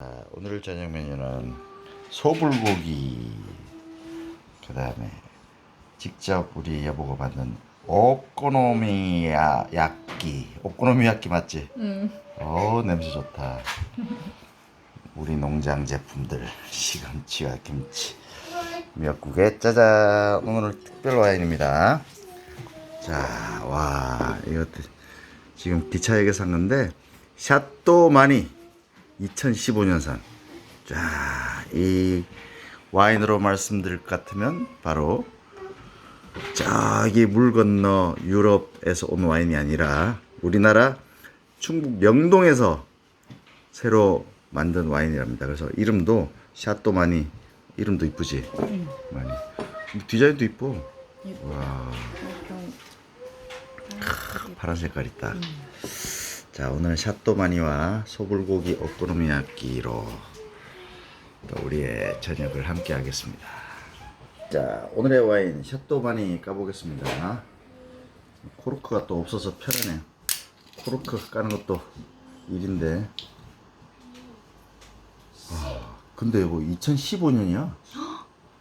자, 오늘 저녁 메뉴는 소불고기 그 다음에 직접 우리 여보가 만든 오코노미야끼. 오코노미야끼 맞지? 응. 어 냄새 좋다. 우리 농장 제품들 시금치와 김치. 미역국에 짜잔. 오늘 특별 와인입니다. 자 와 이것도 지금 기차역에 산 건데 샤또마니 2015년산 자 이 와인으로 말씀드릴 것 같으면 바로 저기 물 건너 유럽에서 온 와인이 아니라 우리나라 충북 영동에서 새로 만든 와인이랍니다. 그래서 이름도 샤또마니 이름도 이쁘지? 많이 디자인도 이뻐. 와 파란 색깔 있다. 자 오늘 샤또마니와 소불고기 오코노미야끼로 또 우리의 저녁을 함께 하겠습니다. 자 오늘의 와인 샤또마니 까보겠습니다. 코르크가 또 없어서 편하네. 코르크 까는 것도 일인데. 아, 근데 이거 2015년이야?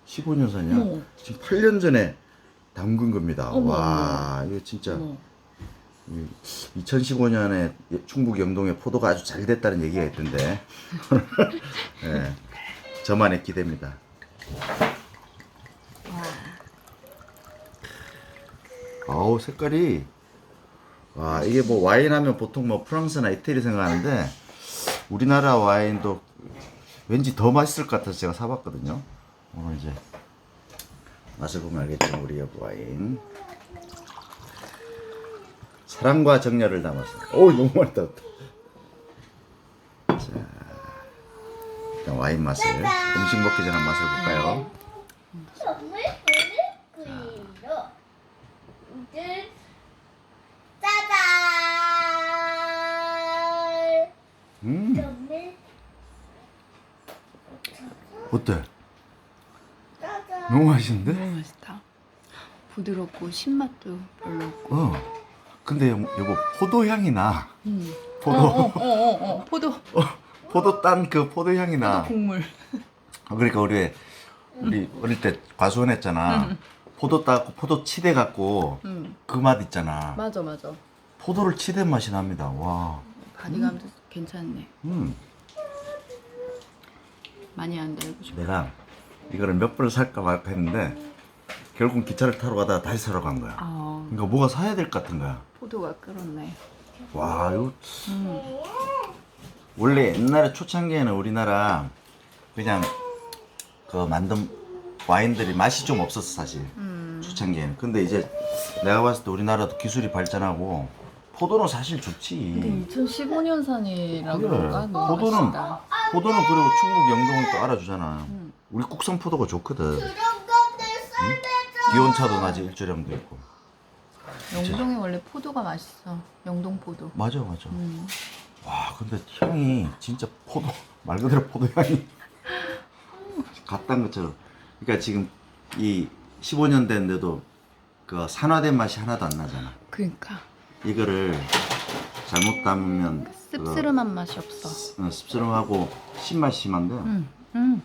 15년산이야? 어머. 지금 8년 전에 담근 겁니다. 어머, 와, 이거 진짜 어머. 2015년에 충북 영동에 포도가 아주 잘 됐다는 얘기가 있던데. 예, 저만의 기대입니다. 아우 색깔이 와 이게 뭐 와인 하면 보통 뭐 프랑스나 이태리 생각하는데 우리나라 와인도 왠지 더 맛있을 것 같아서 제가 사봤거든요. 오늘 이제 맛을 보면 알겠지만 우리 여부 와인 사랑과 정열을 담아서 오 너무 많이 담았다. 자 일단 와인 맛을 음식 먹기 전에 맛을 볼까요? 선물 그리로 이제 짜잔 음 어때? 짜잔 너무 맛있는데? 너무 맛있다. 부드럽고 신맛도 별로 없고. 어. 근데 여- 여보 포도 향이 나. 음. 포도 어, 어, 어, 어. 포도. 포도 딴 그 포도 향이 나. 국물. 어, 그러니까 우리 우리 어릴 때 과수원 했잖아. 포도 따고 포도 치대 갖고 음. 그 맛 있잖아. 맞아, 맞아. 포도를 치댄 맛이 납니다. 와. 바디감도 괜찮네. 음. 많이 안 달고 싶어. 내가 이거를 몇 번을 살까 말까 했는데 결국 기차를 타러 가다가 다시 사러 간 거야. 아, 그러니까 뭐가 사야 될 것 같은 거야. 포도가 끓었네. 와, 이거 음. 원래 옛날에 초창기에는 우리나라 그냥 그 만든 와인들이 맛이 좀 없었어 사실 음. 초창기에는 근데 이제 내가 봤을 때 우리나라도 기술이 발전하고 포도는 사실 좋지 근데 2015년산이라고 그래. 그런가? 너무 포도는 맛있다. 포도는 그리고 충북 영동을 또 알아주잖아 음. 우리 국산 포도가 좋거든 기온차도 낮이 일조량도 있고 영동에 원래 포도가 맛있어. 영동 포도. 맞아 맞아 음. 와 근데 향이 진짜 포도 말 그대로 포도 향이 갓단 것처럼 그러니까 지금 이 15년 됐는데도 그 산화된 맛이 하나도 안 나잖아 그러니까 이거를 잘못 담으면 그, 씁쓸한 맛이 없어. 어, 씁쓸하고 신맛이 심한데 음. 음.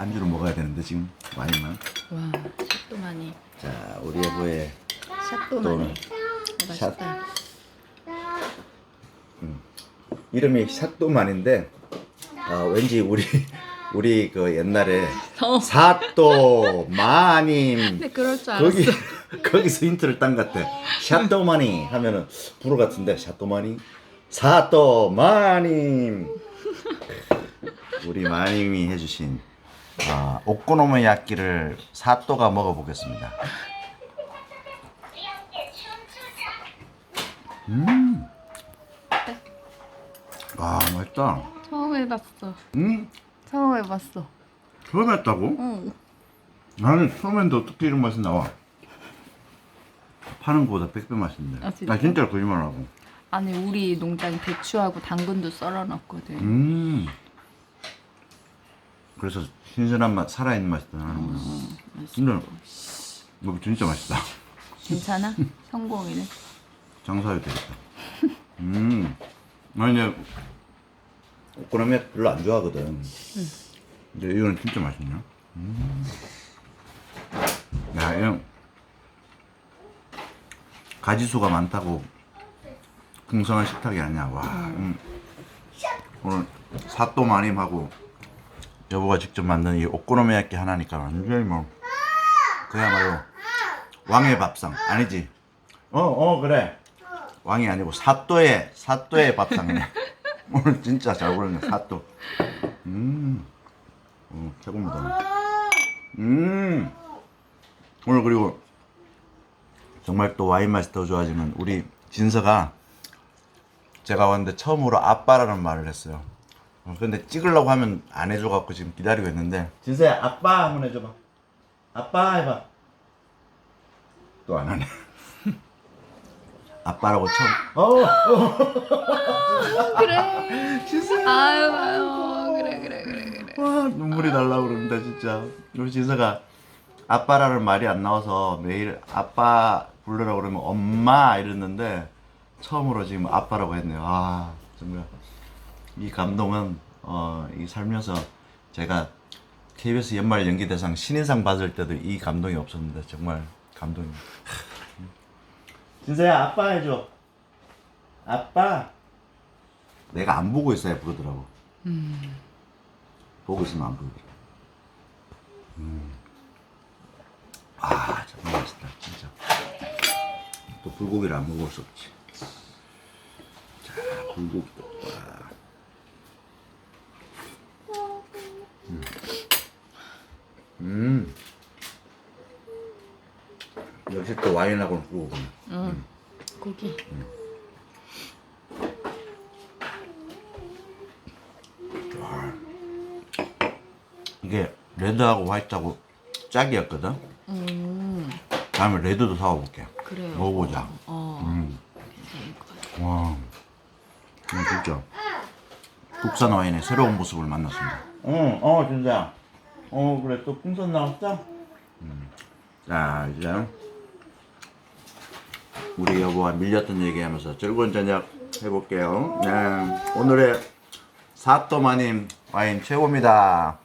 안주로 먹어야 되는데 지금 와인만 와, 샷도마니. 자 우리 여보의 샷도마니. 샷. 맛있다. 이름이 샷도만인데 어, 왠지 우리 우리 그 옛날에 어. 사또 마님 근데 그럴 줄 알았어. 거기 거기서 힌트를 딴 것 같아. 샤또마니 하면은 불어 같은데 샤또마니 사또 마님 우리 마님이 해주신 아, 오코노미야끼를 사또가 먹어보겠습니다. 음, 아 맛있다. 처음 해봤어. 음, 처음 해봤어. 처음 했다고? 응. 나는 처음엔 어떻게 이런 맛이 나와? 파는 거보다 100배 맛있네. 아, 진짜? 나 진짜 거짓말하고. 아니 우리 농장 배추하고 당근도 썰어놨거든. 음. 그래서 신선한 맛, 살아있는 맛이 더 나는구나. 근데 이거 진짜 맛있다. 괜찮아? 성공이네. 장사해도 되겠다. 음. 나 이제 오코노미야키 별로 안 좋아하거든. 근데 이거는 진짜 맛있네. 음. 야, 이거 가지수가 많다고 풍성한 식탁이 아니야. 와, 음. 오늘 사또 마님하고 여보가 직접 만든 이 오코노미야키 하나니까 완전히 뭐 그야말로 왕의 밥상 아니지? 어, 어 그래. 왕이 아니고 사또의 사또의 밥상이네. 오늘 진짜 잘 고르네 사또. 음, 어, 최고입니다. 음, 오늘 그리고 정말 또 와인 맛이 더 좋아지는 우리 진서가 제가 왔는데 처음으로 아빠라는 말을 했어요. 어, 근데 찍으려고 하면 안 해줘갖고 지금 기다리고 있는데 진서야 아빠 한번 해줘봐. 아빠 해봐. 또 안 하네. 아빠라고 처음. 어, 어. 그래. 아유 아유 그래 그래 그래 그래. 와 눈물이 날라 그럽니다 진짜. 우리 진서가 아빠라는 말이 안 나와서 매일 아빠 부르라 그러면 엄마 이랬는데 처음으로 지금 아빠라고 했네요. 아 정말 이 감동은 어, 이 살면서 제가 KBS 연말 연기 대상 신인상 받을 때도 이 감동이 없었는데 정말 감동입니다. 진서야 아빠 해줘. 아빠. 내가 안 보고 있어야 부르더라고. 보고 있으면 안 부르더라고. 음. 아 정말 맛있다 진짜. 또 불고기를 안 먹을 수 없지. 자 불고기도. 와. 음. 역시 또 와인하고는 불고기. 응. 고기. 이게 레드하고 화이트하고 짝이었거든. 음 다음에 레드도 사와볼게. 그래요. 먹어보자. 어. 음. 와, 음, 진짜 국산 와인의 새로운 모습을 만났습니다. 응, 어, 진짜. 어, 그래 또 풍선 나왔어? 음. 자, 이제 우리 여보와 밀렸던 얘기하면서 즐거운 저녁 해볼게요. 네, 오늘의 사또마님 와인 최고입니다.